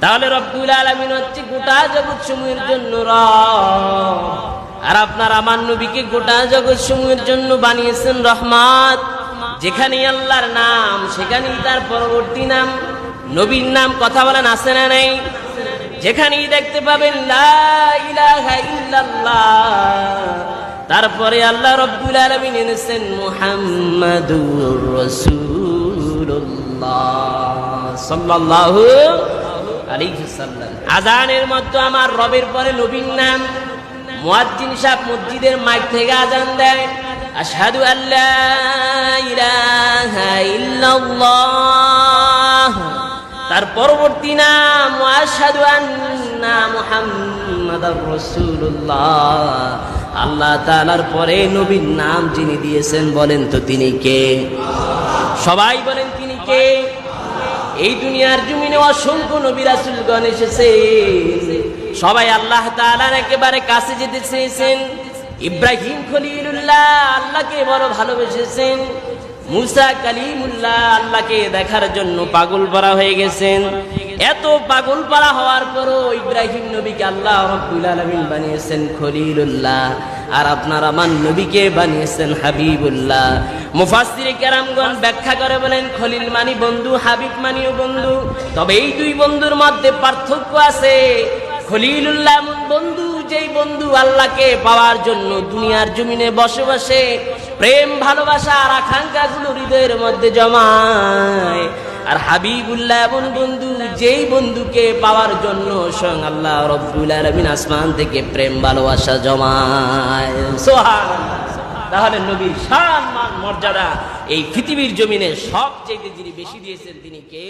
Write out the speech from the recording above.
তাহলে রব্বুল আলমিন হচ্ছে গোটা জগৎ সমূহের জন্য রব। আর আপনার আমার নবীকে গোটা জগৎ সমূহের জন্য বানিয়েছেন রহমাত। যেখানে আল্লাহর নাম, সেখানেই তার পরবর্তী নাম, নবীর নাম কথা বলেন আসে না নাই? যেখানেই দেখতে পাবেন তারপরে আল্লাহ রব্বুল আলমিন এনেছেন মুহাম্মাদুর রাসূলুল্লাহ। সাল্লাল্লাহু আজানের মধ্যে আমার রবের পরে নবীর নাম। মুয়াজ্জিন সাহেব মসজিদের মাইক থেকে আজান দেয়। আশহাদু আল্লা ইলাহা ইল্লাল্লাহ। তার পরবর্তী নাম আশহাদু আন্না মুহাম্মাদার রাসূলুল্লাহ। আল্লাহ তাআলার পরে নবীর নাম যিনি দিয়েছেন বলেন তো তিনি কে? সবাই বলেন তিনি কে? এই দুনিয়ার জমিনে অসংখ্য নবী রাসূলগণ এসেছে সবাই আল্লাহ তাআলার একেবারে কাছে যেতে চেয়েছেন। ইব্রাহিম খলিলুল্লাহ আল্লাহকে বড় ভালোবেসেছেন। মুসা কালিমুল্লাহ আল্লাহকে দেখার জন্য পাগল পারা হয়ে গেছেন। এত পাগল পারা হওয়ার পরও ইব্রাহিম নবীকে আল্লাহ রব্বুল আলামিন বানিয়েছেন খলিলুল্লাহ। আর আপনার আমার নবীকে বানিয়েছেন হাবিবুল্লাহ। মুফাসসিরে কেরামগণ ব্যাখ্যা করে বলেন, খলিল মানি বন্ধু, হাবিব মানিও বন্ধু। তবে এই দুই বন্ধুর মধ্যে পার্থক্য আছে। খলিলুল্লাহ এমন বন্ধু, যেই বন্ধু আল্লাহকে পাওয়ার জন্য দুনিয়ার জমিনে বসে বসে প্রেম, ভালোবাসা আর আকাঙ্ক্ষাগুলো হৃদয়ের মধ্যে জমায়। আর হাবিবুল্লাহ এমন বন্ধু, যেই বন্ধুকে পাওয়ার জন্য স্বয়ং আল্লাহ রব্বুল আলমিন আসমান থেকে প্রেম, ভালোবাসা জমায়। সোহান তাহলে নবীর সান মর্যাদা এই পৃথিবীর জমিনে সবচেয়ে যিনি বেশি দিয়েছেন তিনি কে?